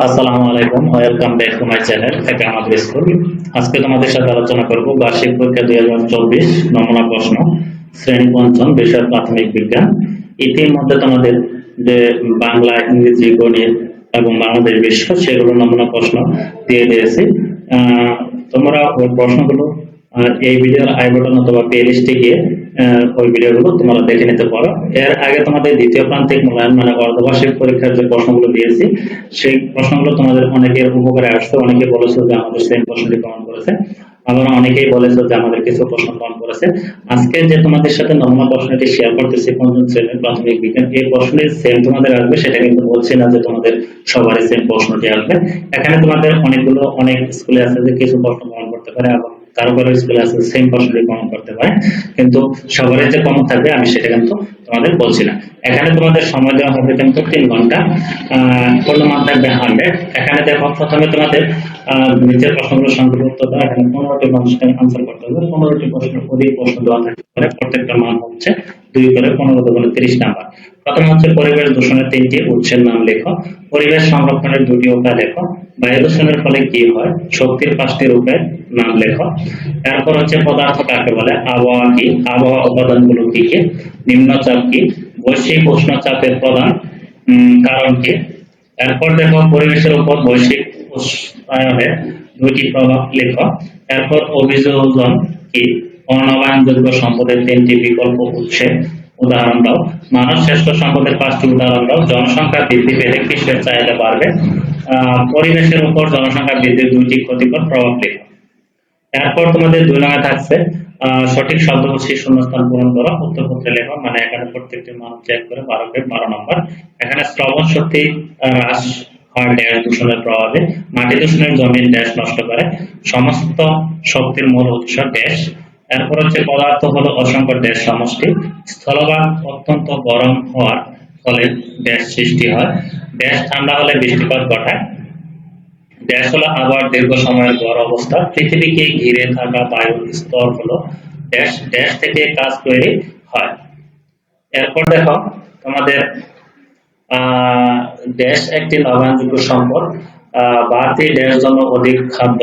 আসসালামু আলাইকুম welcome back to my channel থেকে স্কুল। আজকে তোমাদের সাথে আলোচনা করব বার্ষিক পরীক্ষা দুই হাজার চব্বিশ নমুনা প্রশ্ন, শ্রেণি পঞ্চম বিষয় প্রাথমিক বিজ্ঞান। ইতিমধ্যে তোমাদের যে বাংলা, ইংরেজি, গণিত এবং বাংলাদেশ বিশ্ব সেগুলো নমুনা প্রশ্ন দিয়ে দিয়েছি। তোমরা ওই প্রশ্নগুলো আহ, এই ভিডিওর আই বাটন অথবা প্লে লিস্টে গিয়ে ওই ভিডিওগুলো তোমরা দেখে নিতে পারো। এর আগে তোমাদের দ্বিতীয় প্রান্তিক মূল্যায়ন মানে অর্ধবার্ষিক পরীক্ষার যে প্রশ্নগুলো দিয়েছি সেই প্রশ্নগুলো তোমাদের অনেকের উপকারে আসছে অনেকে বলেছে যে আমাদের সেম প্রশ্নটি প্রমাণ করেছে। আবার অনেকেই বলেছে যে আমাদের কিছু প্রশ্ন প্রমাণ করেছে। আজকে যে তোমাদের সাথে নমুনা প্রশ্নটি শেয়ার করতেছি পঞ্চম শ্রেণির প্রাথমিক বিজ্ঞান এই প্রশ্নটি সেম তোমাদের আসবে সেটা কিন্তু বলছি না যে তোমাদের সবারই সেম প্রশ্নটি আসবে। এখানে তোমাদের অনেকগুলো অনেক স্কুলে আছে যে কিছু প্রশ্ন প্রমাণ করতে পারে এবং কারও কারও স্কুলে আছে সেম প্রশ্নটি প্রমাণ করতে পারে, কিন্তু সবারই যে কমন থাকবে, আমি সেটা কিন্তু তোমাদের বলছি না। এখানে তোমাদের সময় দেওয়া হবে কিন্তু তিন ঘণ্টা। পূর্ণ মান থাকবে হান্ড্রেড এখানে দেখো, প্রথমে তোমাদের নিচের প্রশ্নগুলো সংক্ষেপে উত্তর দেওয়া, এখানে পনেরোটি প্রশ্নের আনসার করতে হবে। পনেরোটি প্রশ্ন অধিক প্রশ্ন দেওয়া থাকতে পারে, প্রত্যেকটা মান হচ্ছে দুই করে পনেরো দুগুণে তিরিশ নাম্বার। প্রথম হচ্ছে পরিবেশ দূষণের তিনটি উৎসের নাম লেখো। পরিবেশ সংরক্ষণের দুটি উপায় লেখো। বায়ু দূষণের ফলে কি হয়? শক্তির পাঁচটি রূপের নাম লেখো। এরপর হচ্ছে পদার্থ কাকে বলে? আবহাওয়া কি? আবহাওয়া উপাদানগুলো কি কি? নিম্নচাপ কি? বৈশ্বিক উষ্ণচাপের প্রধান কারণ কি? এরপর দেখো, পরিবেশের উপর বৈশ্বিক উষ্ণায়নের দুইটি প্রভাব লেখো। এরপর অভিযোজন কি? অনবায়নযোগ্য সম্পদের তিনটি বিকল্প উৎসের উদাহরণ দাও। মানব শ্রেষ্ঠ সম্পদের পাঁচটি উদাহরণ দাও। জনসংখ্যা বৃদ্ধি পেলে কৃষির চাহিদা বাড়বে। পরিবেশের উপর জনসংখ্যা বৃদ্ধির দুইটি ক্ষতিকর প্রভাব লেখো এরপর তোমাদের দুই নঙে থাকছে সঠিক শব্দকোষী শূন্যস্থান পূরণ করো, উত্তরপত্রে লেখো মানে এখানে প্রত্যেকটি চেক করে বারো নম্বর। এখানে শ্রবণ শক্তি হ্রাস হয় ড্যাশ দূষণের প্রভাবে, মাটি দূষণের জমির ড্যাশ নষ্ট করে, সমস্ত শক্তির মূল উৎস ড্যাশ এরপর হচ্ছে পদার্থ হলো অসংখ্য ড্যাশ সমষ্টি, স্থলভাগ অত্যন্ত গরম হওয়ার ফলে ড্যাশ সৃষ্টি হয়। ড্যাশ ঠান্ডা হলে বৃষ্টিপাত ঘটায়। ড্যাশ হলো আবার দীর্ঘ সময়ের গড় অবস্থা। পৃথিবীকে ঘিরে থাকা বায়ুর স্তর হলো ড্যাশ ড্যাশ থেকে কাজ তৈরি হয়। এরপর দেখো, তোমাদের ড্যাশ একটি লবণযোগ্য সম্পদ। বাড়তি ড্যাশ জন্য অধিক খাদ্য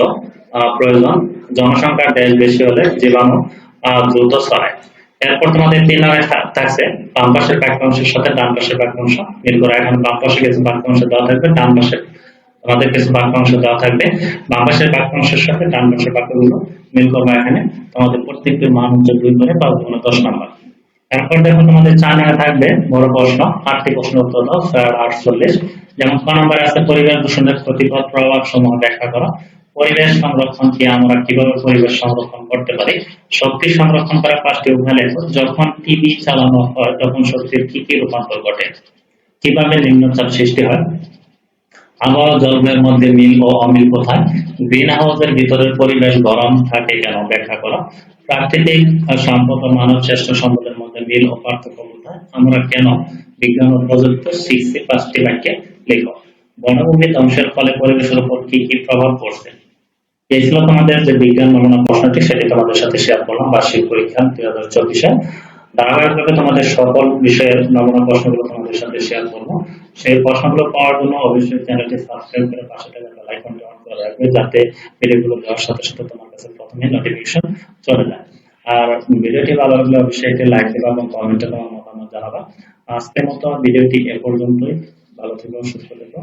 প্রয়োজন। জনসংখ্যার ড্যাশ বেশি হলে জীবাণু দ্রুত ছড়ায়। এরপর তোমাদের তিন নামে থাকছে। বাম পাশের বাক্যাংশের সাথে ডান পাশের বাক্যাংশ। মিল করে এখন বাম পাশে কিছু বাক্যাংশ দেওয়া থাকবে, ডান পাশে তোমাদের কিছু বাক্যাংশ দেওয়া থাকবে। বাম পাশের বাক্যাংশের সাথে ডান পাশের বাক্যগুলো মিল করবে এখানে। তোমাদের প্রত্যেকটি মান হচ্ছে দুই করে পাঁচ গুণে দশ নাম্বার। এরপর দেখো তোমাদের চার নামে থাকবে, বড় প্রশ্ন, আটটি প্রশ্ন উত্তর দাও, স্যার আটচল্লিশ। যেমন ক নম্বরে আছে পরিবেশ দূষণের ক্ষতিকর প্রভাব সমূহ ব্যাখ্যা করো। পরিবেশ সংরক্ষণ কি আমরা কীভাবে পরিবেশ সংরক্ষণ করতে পারি? শক্তি সংরক্ষণ করা পাঁচটি উপায় লেখো যখন টিভি চালানো হয়, তখন শক্তির কি কি রূপান্তর ঘটে? কীভাবে নিম্নচাপ সৃষ্টি হয়? আবহাওয়া জলবায়ুর মধ্যে মিল ও অমিল কোথায়? গ্রিন হাউসের ভিতরের পরিবেশ গরম থাকে কেন ব্যাখ্যা করো। প্রাকৃতিক সম্পদ ও মানব শ্রেষ্ঠ সম্পদের মধ্যে মিল ও পার্থক্য কোথায়? আমরা কেন বিজ্ঞান ও প্রযুক্ত শিখছি পাঁচটি বাক্যে লেখো। বনভূমি ধ্বংসের ফলে পরিবেশের উপর কি কি প্রভাব পড়ছে? এই ছিল তোমাদের যে বিজ্ঞান নমুনা প্রশ্নটি, সেটি তোমাদের সাথে শেয়ার করলাম, বার্ষিক পরীক্ষা দুই হাজার চব্বিশে। ধারাবাহিকভাবে তোমাদের সকল বিষয়ের নমুনা প্রশ্নগুলো তোমাদের সাথে শেয়ার করব। সেই প্রশ্নগুলো পাওয়ার জন্য অবশ্যই চ্যানেলটি সাবস্ক্রাইব করে পাশে থাকা অন করে রাখবে, যাতে ভিডিওগুলো দেওয়ার সাথে সাথে তোমার কাছে প্রথমে নোটিফিকেশন চলে যায়। আর ভিডিওটি ভালো লাগলে অবশ্যই একটি লাইক দেবা এবং কমেন্টে তোমার মতামত জানাবা। আজকের মতো ভিডিওটি এ পর্যন্তই। ভালো থেকো, সুস্থ থেকো।